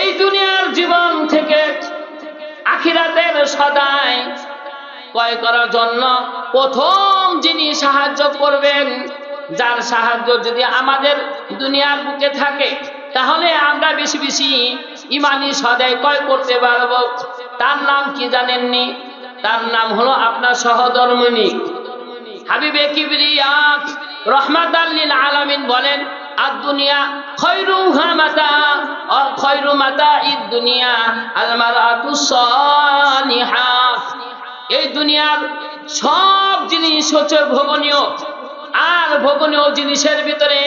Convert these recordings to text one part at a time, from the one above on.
এই দুনিয়ার জীবন থেকে আখিরাতের সদায় ক্রয় করার জন্য প্রথম যিনি সাহায্য করবেন, যার সাহায্য যদি আমাদের দুনিয়ার বুকে থাকে, তাহলে আমরা বেশি বেশি ইমানি সদাই ক্রয় করতে পারব। তার নাম কি জানেননি? তার নাম হলো আপনার সহধর্মিনী। হাবিবে কিবরিয়া রহমাত আলামিন বলেন আর দুনিয়া খৈরু মাতা খৈরু মাতা ঈদ দুনিয়া আল মারাতু সালিহা এই দুনিয়ার সব জিনিস হচ্ছে ভোগনীয় আর ভোগনীয় জিনিসের ভিতরে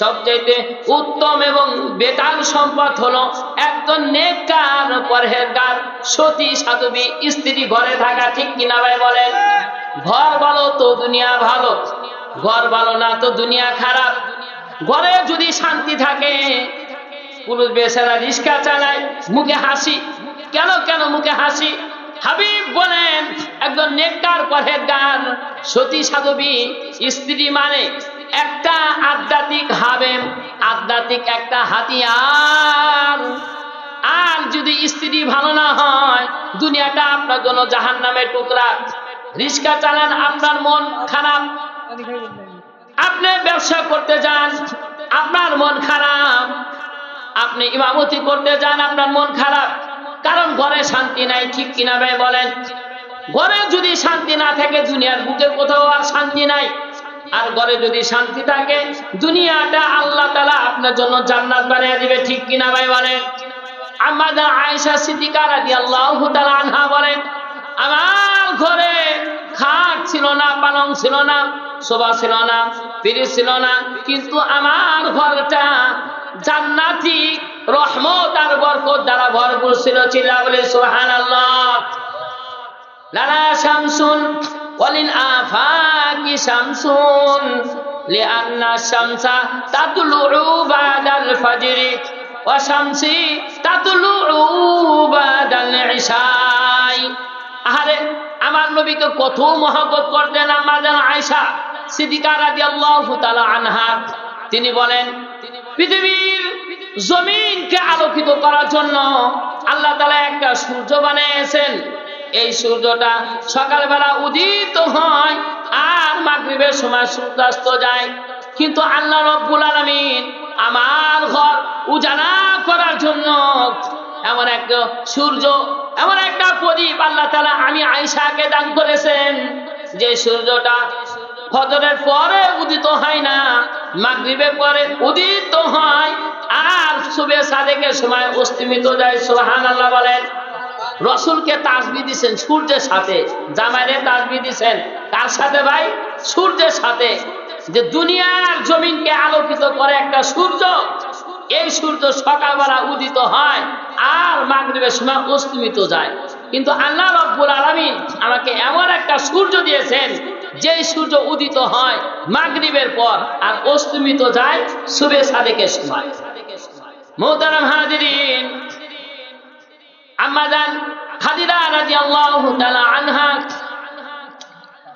সবচাইতে উত্তম এবং বেকার সম্পদ হলো একজন নেককার পরহেজগার, সতী সাধবী, স্ত্রী ঘরে থাকা, ঠিক কিনা ভাই বলেন? ঘর ভালো তো দুনিয়া ভালো, ঘর ভালো না তো দুনিয়া খারাপ। ঘরে যদি শান্তি থাকে, পুরুষ বেচারা রিক্সা চালায়, মুখে হাসি। কেন কেন মুখে হাসি? হাবিব বলেন, একজন নেককার পরহেজগার, সতী সাধবী, স্ত্রী মানে একটা আধ্যাত্মিক হাবেম, আধ্যাত্মিক একটা হাতিয়ার। আর যদি স্ত্রী ভালো না হয়, দুনিয়াটা আপনার জন্য জাহান নামের টুকরা। রিক্সা চালান, আপনার মন খারাপ। আপনি ব্যবসা করতে যান, আপনার মন খারাপ। আপনি ইমামতি করতে যান, আপনার মন খারাপ। কারণ ঘরে শান্তি নাই, ঠিক কিনা ভাই বলেন? ঘরে যদি শান্তি না থাকে, দুনিয়ার বুকে কোথাও আর শান্তি নাই। আর ঘরে যদি শান্তি থাকে, দুনিয়াটা আল্লাহ তালা আপনার জন্য জান্নাত বানিয়ে দিবে, ঠিক কিনা ভাই বলেন? আমাদের আয়েশা সিদ্দিকা রাদিয়াল্লাহু তাআলা আনহা বলেন, আমার ঘরে না, পালং ছিল না, শোভা ছিল না পিড়ি ছিল না। কিন্তু আমার ঘরটা জান্নাতি, রহমত আর বরকত দ্বারা ভরপুর ছিল। চিল্লা বলে, সুবহানাল্লাহ। লালা শামসুন আফাকি শামসুন আহারে আমার নবীকে কত মহব্বত করতেন, আমার যেন আয়সা সিদ্দিকা রাদিয়াল্লাহু তাআলা আনহা। তিনি বলেন, পৃথিবীর জমিনকে আলোকিত করার জন্য আল্লাহ তাআলা একটা সূর্য বানিয়েছেন। এই সূর্যটা সকালবেলা উদিত হয় আর মাগরিবের সময় সূর্যাস্ত যায়। কিন্তু আল্লাহ রব্বুল আলামিন আমার ঘর উজালা করার জন্য এমন একটা সূর্য, এমন একটা প্রদীপ আল্লাহ তালা আমি আয়সাকে দান করেছেন। যে সূর্যটা ফজরের পরে উদিত হয় না, মাগরিবের পরে উদিত হয়, আর শুভে সাদেকের সময় অস্তিমিত যায় সোহান আল্লাহ বলেন। রসুলকে তাসবি দিছেন সূর্যের সাথে, জামাইরে তাসবি দিছেন। কার সাথে ভাই? সূর্যের সাথে। যে দুনিয়ার জমিনকে আলোকিত করে একটা সূর্য এই সূর্য সকালবেলা উদিত হয় আর মাগরিবের সময় অস্তমিত যায়। কিন্তু আল্লাহ রব্বুল আলমিন আমাকে এমন একটা সূর্য দিয়েছেন যে সূর্য উদিত হয় মাগরিবের পর আর অস্তমিত যায় শুভে সাদেকের সময়। মোহতারাম হাজিরিন আনহা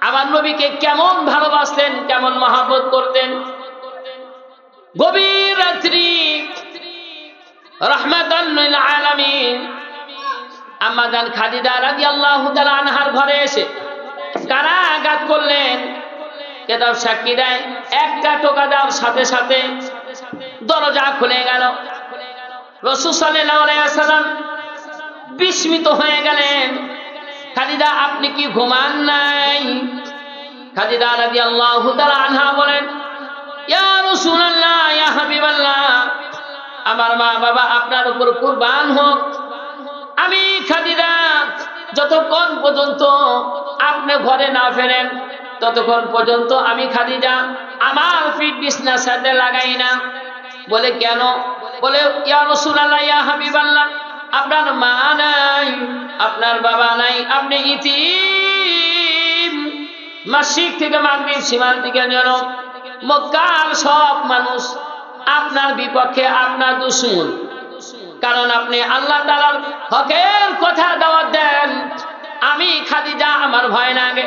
আমার নবীকে কেমন ভালোবাসতেন, কেমন মহাবত করতেন। গভীর রাত্রি রহমাতান লিল আলামিন। আম্মাজান খাদিজা রাদিয়াল্লাহু তাআলা আনহার ঘরে এসে কারাগাত করলেন। কেতাব সাক্ষী দেয়, একটা টোকা দেওয়ার সাথে সাথে দরজা খুলে গেল। রসুল সাল্লাল্লাহু আলাইহি ওয়াসাল্লাম বিস্মিত হয়ে গেলেন। খাদিজা, আপনি কি ঘুমান নাই? খাদিজা রাদিয়াল্লাহু তাআলা আনহা বলেন, ইয়া রাসূলুল্লাহ, ইয়া হাবিবাল্লাহ আমার মা বাবা আপনার উপর কুরবান হোক। আমি খাদিজা, যতক্ষণ পর্যন্ত আপনি ঘরে না ফেরেন, ততক্ষণ পর্যন্ত আমি খাদিজা, আমার ফিট বিছনার সাথে লাগাই না। বলে কেন? বলে, ইয়া রাসূলুল্লাহ, ইয়া হাবিবাল্লাহ, আপনার মা নাই, আপনার বাবা নাই, আপনি ইতিম। মাসিক থেকে মাগরিব সীমান্ত থেকে যেন মক্কার সব মানুষ আপনার বিপক্ষে আপনার দুশ্মন। কারণ আপনি আল্লাহ তালার হকের কথা দাওয়াত দেন। আমি খাদিজা, আমার ভয় না আগে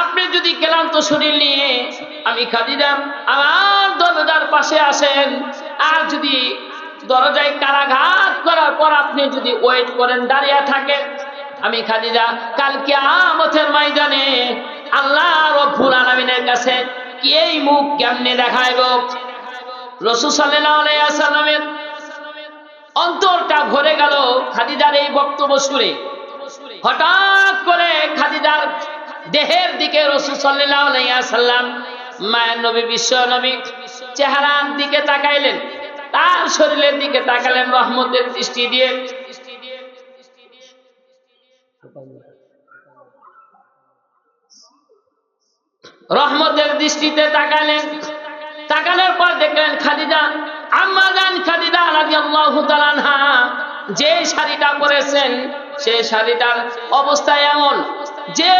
আপনি যদি ক্লান্ত শরীর নিয়ে আমি খাদিজা, আমার দরজার পাশে আসেন, আর যদি দরজায় কারাঘাত করার পর আপনি যদি ওয়েট করেন, দাঁড়িয়ে থাকেন, আমি খাদি খাদিজা কালকে আমতের ময়দানে আল্লাহ রব্বুল আলামিনের কাছে কি এই মুখ কেমনে দেখাইব? রসুল ওয়াসাল্লামের অন্তরটা ভরে গেল খাদিজার এই বক্তব্য শুনে। হঠাৎ করে খাদিজার দেহের দিকে রসুল ওয়াসাল্লাম মায়ের নবী, বিশ্ব নবী চেহারার দিকে তাকাইলেন। তার শরীরের দিকে তাকালেন, রহমতের দৃষ্টি দিয়ে। রহমতের দৃষ্টিতে তাকালেন। তাকানোর পর দেখলেন খাদিজা, আম্মা জান খাদিজা রাদিয়াল্লাহু তাআলা যে শাড়িটা পরেছেন সেই শাড়িটার অবস্থা এমন যে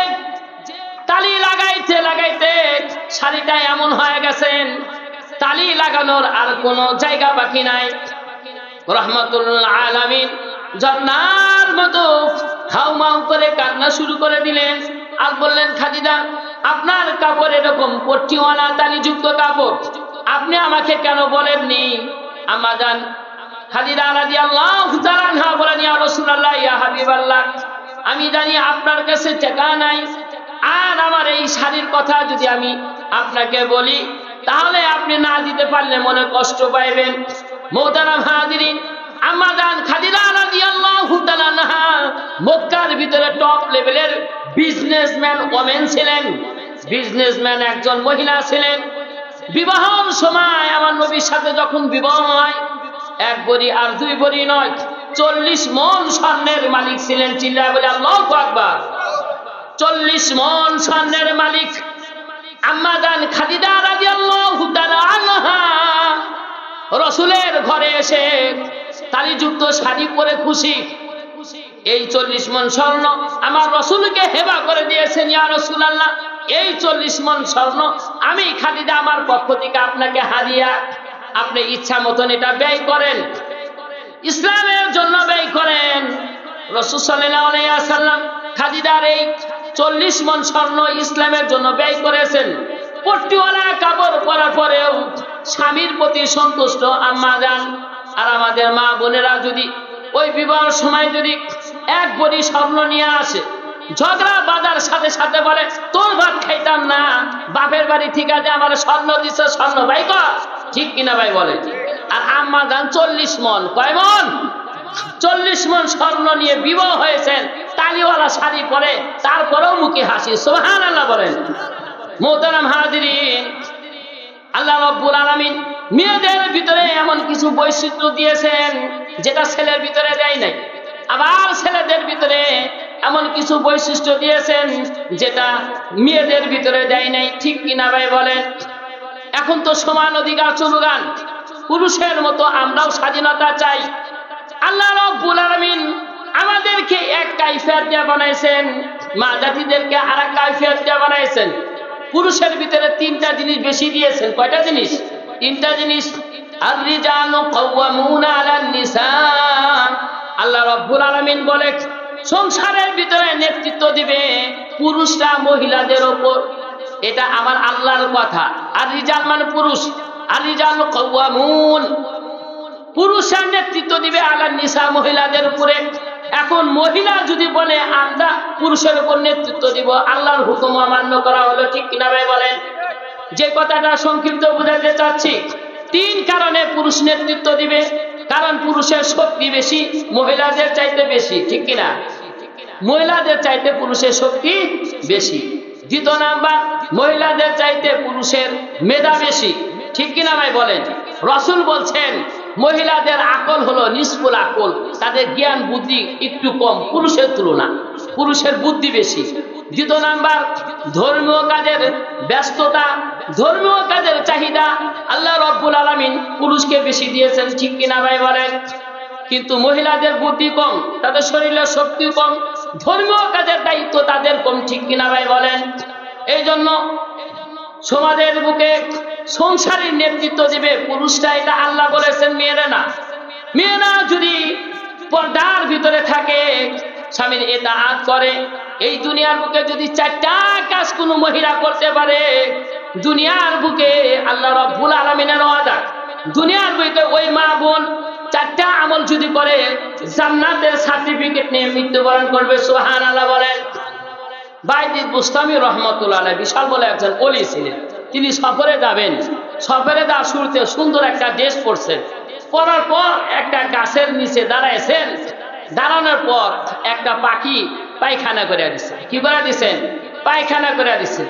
তালি লাগাইতে লাগাইতে শাড়িটা এমন হয়ে গেছেন। তালি লাগানোর আর কোনো জায়গা বাকি নাই। রহমতুল্লাহ আলামিন ঝর্ণার মতো হাউমাউ করে কান্না শুরু করে দিলেন। আর বললেন খাদিদা আপনার কাপড় এরকম পট্টিওয়ালা তালিযুক্ত কাপড়। আপনি আমাকে কেন বলেননি? রাসূলুল্লাহ, ইয়া হাবিবাল্লাহ, আমি জানি আপনার কাছে টাকা নাই। আর আমার এই শাড়ির কথা যদি আমি আপনাকে বলি, তাহলে আপনি না দিতে পারলে মনে কষ্ট পাইবেন। আনহা মক্কার ভিতরে টপ লেভেলের বিজনেসম্যান ছিলেন। বিজনেসম্যান একজন মহিলা ছিলেন। বিবাহর সময় আমার নবীর সাথে যখন বিবাহ হয়, এক বড়ি আর দুই বড়ি নয়, চল্লিশ মন স্বর্ণের মালিক ছিলেন চিল্লা বলে, আল্লাহ আকবার। চল্লিশ মন স্বর্ণের মালিক আম্মাদান রাদিয়াল্লাহু তাআলা আনহা রসুলের ঘরে এসে তালিযুক্ত শাড়ি পরে খুশি। এই চল্লিশ মন স্বর্ণ আমার রসুলকে হেবা করে দিয়েছেন, ইয়া রসুল আল্লাহ এই চল্লিশ মন স্বর্ণ আমি খাদিজা আমার পক্ষ থেকে আপনাকে হারিয়া আপনি ইচ্ছা মতন এটা ব্যয় করেন। ইসলামের জন্য ব্যয় করেন। সাল্লাম এই চল্লিশ মন স্বর্ণ ইসলামের জন্য ব্যয় করেছেন। পরেও স্বামীর প্রতি সন্তুষ্ট আম্মা যান আর আমাদের মা বোনেরা যদি ওই বিবাহের সময় যদি এক বড়ি স্বর্ণ নিয়ে আসে ঝগড়া বাজার সাথে সাথে বলে, তোর ভাত খাইতাম না। বাপের বাড়ি ঠিক আছে, আমার স্বর্ণ দিচ্ছে স্বর্ণ ভাই কর ঠিক কিনা ভাই বলে। আর আম্মা যান চল্লিশ মন। কয় মন? চল্লিশ মন স্বর্ণ নিয়ে বিবাহ হয়েছেন। তালিওয়ালা শাড়ি পরে, তারপরেও মুখে হাসি। সোহান আল্লাহ বলেন। মোহতারাম হাজিরিন, আল্লাহ রব্বুল আলামিন মেয়েদের ভিতরে এমন কিছু বৈচিত্র্য দিয়েছেন, যেটা ছেলের ভিতরে দেয় নাই। আবার ছেলেদের ভিতরে এমন কিছু বৈশিষ্ট্য দিয়েছেন যেটা মেয়েদের ভিতরে দেয় নাই, ঠিক কিনা ভাই বলেন? এখন তো সমান অধিকার চলুগান পুরুষের মতো আমরাও স্বাধীনতা চাই। আল্লাহ রব্বুল আলামিন আমাদেরকে এক কাইফিয়াত দিয়ে বানাইছেন, মা জাতিদেরকে আর এক কাইফিয়াত দিয়ে বানাইছেন। পুরুষের ভিতরে তিনটা জিনিস বেশি দিয়েছেন। কয়টা জিনিস? তিনটা জিনিস। আল্লাহ রব্বুল আলামিন বলে সংসারের ভিতরে নেতৃত্ব দিবে পুরুষরা মহিলাদের ওপর। এটা আমার আল্লাহর কথা। আর রিজাল মানে পুরুষ। আর রিজাল কাওয়ামুন। পুরুষের নেতৃত্ব দিবে আলান নিসা মহিলাদের উপরে। এখন মহিলা যদি বলে, আমরা পুরুষের উপর নেতৃত্ব দিব, আল্লাহর হুকুম অমান্য করা হলো, ঠিক কিনা ভাই বলেন? যে কথাটা সংক্ষিপ্ত বোঝাতে চাচ্ছি, তিন কারণে পুরুষ নেতৃত্ব দিবে। কারণ পুরুষের শক্তি বেশি, মহিলাদের চাইতে বেশি, ঠিক কিনা? মহিলাদের চাইতে পুরুষের শক্তি বেশি। দ্বিতীয় নাম্বার, মহিলাদের চাইতে পুরুষের মেধা বেশি, ঠিক কিনা ভাই বলেন? রসুল বলছেন, মহিলাদের আকল হলো নিষ্ফুল আকল, তাদের জ্ঞান, বুদ্ধি একটু কম, পুরুষের তুলনা, পুরুষের বুদ্ধি বেশি। দ্বিতীয় নাম্বার, ধর্মীয় কাজের ব্যস্ততা, ধর্মীয় কাজের চাহিদা। আল্লাহ রব্বুল আলমিন পুরুষকে বেশি দিয়েছেন, ঠিক কিনা ভাই বলেন? কিন্তু মহিলাদের বুদ্ধি কম, তাদের শরীরের শক্তি কম, ধর্মীয় কাজের দায়িত্ব তাদের কম, ঠিক কিনা ভাই বলেন? এই জন্য সমাজের বুকে সংসারের নেতৃত্ব দিবে পুরুষটা এটা আল্লাহ বলেছেন, মেয়েরা না। মেয়েরা যদি পর্দার ভিতরে থাকে, স্বামীর এটা আজ করে এই দুনিয়ার বুকে যদি চারটা কাজ কোনো মহিলা করতে পারে, দুনিয়ার বুকে আল্লাহ রব্বুল আলমিনের ওয়াদা। দুনিয়ার বুকে ওই মা বোন চারটা আমল যদি করে, জান্নাতের সার্টিফিকেট নিয়ে মৃত্যুবরণ করবে সোহান আল্লাহ বলেন। বাইদিদ বুস্তামি রহমতুল্লাহ বিশাল বলে একজন অলি ছিলেন। তিনি সফরে যাবেন। সফরে যাওয়ার শুরুতে সুন্দর একটা ড্রেস পরছেন পরার পর একটা গাছের নিচে দাঁড়াইছেন। দাঁড়ানোর পর একটা পাখি পায়খানা করে দিছে। কি করে দিছেন? পায়খানা করে দিছে।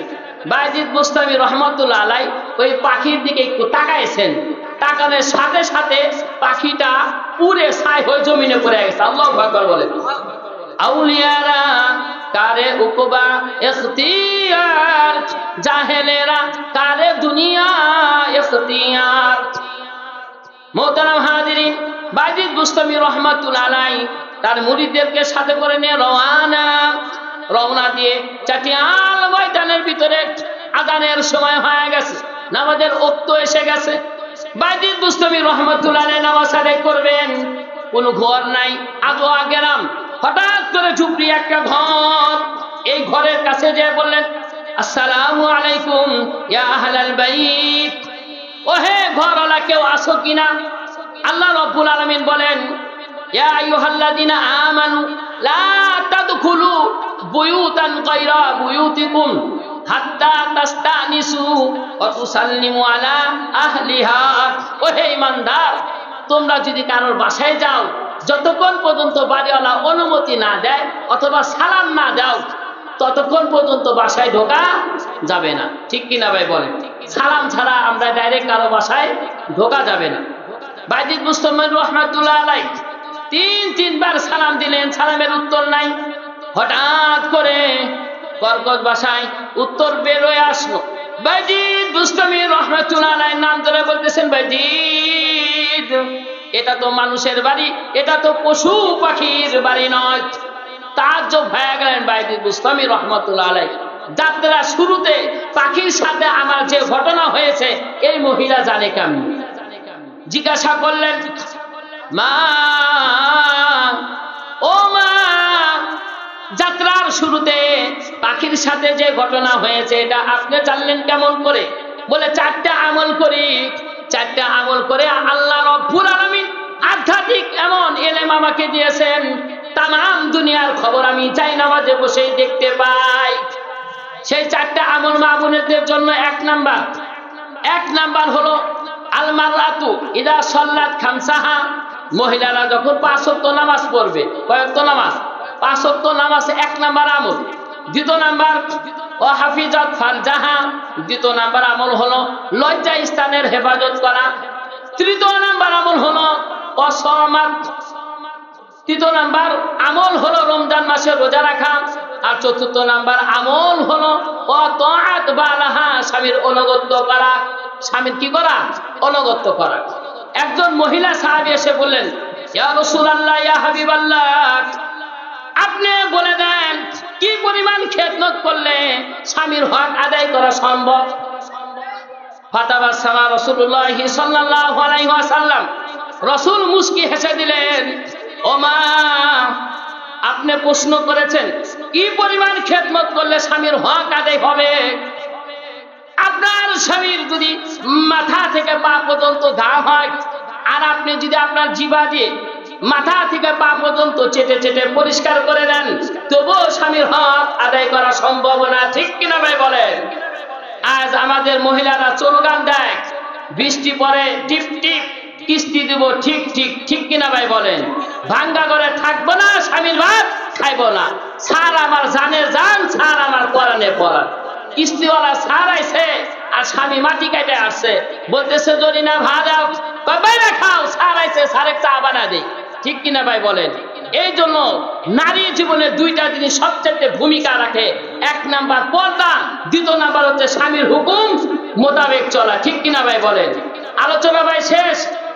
বাইজিদ মুস্তামি রহমতুল্লাহ আলাই ওই পাখির দিকে একটু তাকাইছেন। তাকানোর সাথে সাথে পাখিটা পুরে ছাই হয়ে জমিনে পড়ে গেছে। আল্লাহ ভয়কর বলে আউলিয়ারা কারে উকবা ইখতিয়ার জাহেলেরা কারে দুনিয়া ইখতিয়ার মোহতারাম হাজিরিন বাইজিদ বুস্তামি রহমাতুল আলাই তার মুড়িদেরকে সাথে করে নিয়ে রওয়ানা রওনা দিয়ে চাটিয়াল ময়দানের ভিতরে আদানের সময় হয়ে গেছে, নামাজের ওক্ত এসে গেছে। বাইজিদ বুস্তামি রহমাতুল আলাই নামাজ আদায় করবেন, কোনো ঘর নাই, আজও গেলাম। হঠাৎ করে ঝুপড়ি একটা ঘর, এই ঘরের কাছে যে বললেন, আসসালামু আলাইকুম, ইয়া আহলাল বাইত। ওহে ঘরওয়ালা, কেউ আসো কিনা? আল্লাহ রব্বুল আলামিন বলেন আমানু হাত্তা তোমরা যদি কারোর বাসায় যাও, যতক্ষণ পর্যন্ত বাড়িওয়ালা অনুমতি না দেয় অথবা সালাম না দাও, ততক্ষণ পর্যন্ত বাসায় ঢোকা যাবে না। ঠিক কিনা ভাই বলেন? সালাম ছাড়া আমরা ডাইরেক্ট কারও বাসায় ঢোকা যাবে না। বাইজিদ মুস্তমিন রহমাতুল্লাহ আলাই তিন, তিনবার সালাম দিলেন, সালামের উত্তর নাই। হঠাৎ করে কর্কট বাসায় উত্তর বেরোয় আসলো। নাম ধরে বলতেছেন এটা তো মানুষের বাড়ি, এটা তো পশু পাখির বাড়ি নয়। তাজ্য হয়ে গেলেন বাইজিদ মুস্তমি রহমতুল্লাহ যাত্রা শুরুতে পাখির সাথে আমার যে ঘটনা হয়েছে, এই মহিলা জানে কেমন? জিজ্ঞাসা করলেন মা, ও মা, যাত্রার শুরুতে পাখির সাথে যে ঘটনা হয়েছে, এটা আপনি জানলেন কেমন করে? বলে, চারটা আমল করি। চারটা আমল করে আল্লাহ রব্বুল আলামিন আধ্যাত্মিক এমন এলেম আমাকে দিয়েছেন। তাম দুনিয়ার খবর আমি চাই নামাজে বসেই দেখতে পাই। সেই চারটা আমল মামুনেদের জন্য এক নাম্বার। এক নাম্বার হলো আলমারাতু ইদা সল্লাত খামসাহা। মহিলারা যখন পাঁচ ওয়াক্ত নামাজ পড়বে কয়েকত নামাজ? পাঁচ ওয়াক্ত নামাজ এক নাম্বার আমল। দ্বিতীয় নাম্বার, ও হাফিজত ফারজাহা দ্বিতীয় নাম্বার আমল হলো লজ্জা স্থানের হেফাজত করা। তৃতীয় নাম্বার আমল হলো অসমাত। তৃতীয় নাম্বার আমল হলো রমজান মাসে রোজা রাখা। আর চতুর্থ নাম্বার আমল হলো অতাআত বালাহা, স্বামীর অনুগত্য করা। স্বামীর কি করা? অনুগত্য করা। একজন মহিলা সাহাবী এসে বললেন রাসূলুল্লাহ, ইয়া আপনি বলে দেন, কি পরিমাণ খেদমত করলে স্বামীর হক আদায় করা সম্ভব? রাসূল মুস্কি হেসে দিলেন, ও মা, আপনি প্রশ্ন করেছেন, কি পরিমাণ খেদমত করলে স্বামীর হক আদায় হবে? আপনার স্বামীর যদি মাথা থেকে পা পর্যন্ত ঘা হয়, আর আপনি যদি আপনার জিবা দিয়ে মাথা থেকে পা পর্যন্ত চেটে চেটে পরিষ্কার করে দেন, তবুও স্বামীর হক আদায় করা সম্ভব না। ঠিক কিনা ভাই বলেন? আজ আমাদের মহিলারা চলগান দেয়, বৃষ্টি পরে টিপ টিপ কিস্তি দিব, ঠিক ঠিক ঠিক কিনা ভাই বলেন? ভাঙ্গা করে থাকব না, স্বামীর ভাত খাইবো না। সার আমার জানের জান সার আমার পরানে পরান। কিস্তিওয়ালা সার আইছে আর স্বামী মাটি কাটে আসছে বলতেছে, যদি না ভাড়াও বাইরে খাও। সার আইছে সারে চা বানা দেই ঠিক কিনা ভাই বলেন? এই জন্য নারী জীবনে দুইটা জিনিস সবচেয়ে ভূমিকা রাখে। এক নাম্বার পর্দা, দ্বিতীয় নাম্বার হচ্ছে স্বামীর হুকুম মোতাবেক চলা। ঠিক কিনা ভাই বলেন? আলোচনা ভাই শেষ।